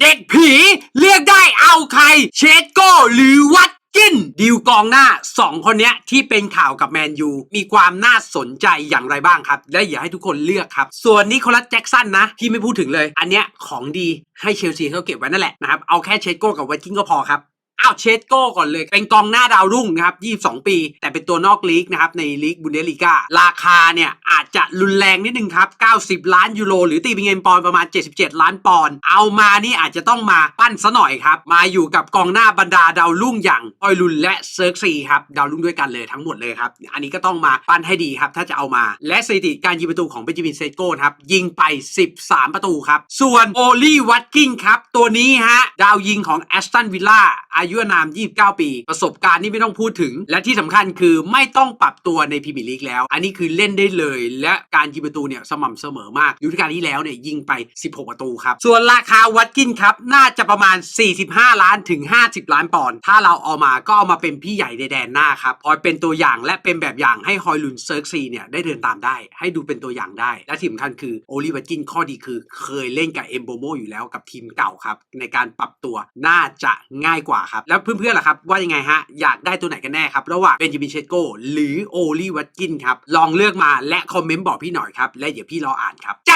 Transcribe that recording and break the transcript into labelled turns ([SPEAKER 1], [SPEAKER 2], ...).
[SPEAKER 1] เด็กผีเลือกได้เอาใคร เชดโก้หรือวัดกินดิวกองหน้าสองคนนี้ที่เป็นข่าวกับแมนยูมีความน่าสนใจอย่างไรบ้างครับ และอย่าให้ทุกคนเลือกครับ ส่วนนิโคลัสแจ็กสันนะที่ไม่พูดถึงเลย อันเนี้ยของดีให้เชลซีเขาเก็บไว้นั่นแหละนะครับเอาแค่เชดโก้กับวัดกินก็พอครับ อ้าวเชดโก้ก่อนเลย เป็นกองหน้าดาวรุ่งนะครับ 22 ปี แต่เป็นตัวนอกลีกนะครับ ในลีกบุนเดสลีการาคาเนี่ย อาจจะรุนแรงนิดนึงครับ 90 ล้านยูโร หรือตีเป็นเงินปอนด์ประมาณ 77 ล้านปอนด์ เอามานี่อาจจะต้องมาปั้นซะหน่อยครับ มาอยู่กับกองหน้าบรรดาดาวรุ่งอย่างออยลุนและเซิร์กซีครับ ดาวรุ่งด้วยกันเลยทั้งหมดเลยครับ อันนี้ก็ต้องมาปั้นให้ดีครับ ถ้าจะเอามา และสถิติการยิงประตูของเบนจามินเซโก้ครับ ยิงไป 13 ประตูครับ ส่วนโอลี่วัตกิงครับ ตัวนี้ฮะ ดาวยิงของแอสตันวิลล่าอายุอานาม 29 ปี ประสบการณ์นี่ไม่ต้องพูดถึง และที่สำคัญคือไม่ต้องปรับตัวในพรีเมียร์ลีกแล้ว อันนี้คือเล่นได้เลย และการยิงประตูเนี่ยสม่ำเสมอมากฤดูกาลที่แล้วเนี่ยยิงไป 16 ประตูครับ ส่วนราคาวัตกินครับน่าจะประมาณ 45 ล้านถึง 50 ล้านปอนด์ถ้าเราเอามาก็เอามาเป็นพี่ใหญ่ในแดนหน้าครับคอยเป็นตัวอย่างและเป็นแบบอย่างให้ฮอยลุนเซิร์กซีเนี่ยได้เดินตามได้ ให้ดูเป็นตัวอย่างได้ และที่สำคัญคือโอลิวัตกินข้อดีคือเคยเล่นกับเอมโบโมอยู่แล้วกับทีมเก่าครับในการปรับตัวน่าจะง่ายกว่าครับ แล้วเพื่อนๆล่ะครับ ว่ายังไงฮะ อยากได้ตัวไหนกันแน่ครับ ระหว่างเบนจามินเชโกหรือโอลีวัตกินครับ ลองเลือกมาและคอมเมนต์บอกพี่หน่อยครับ และเดี๋ยวพี่รออ่านครับจ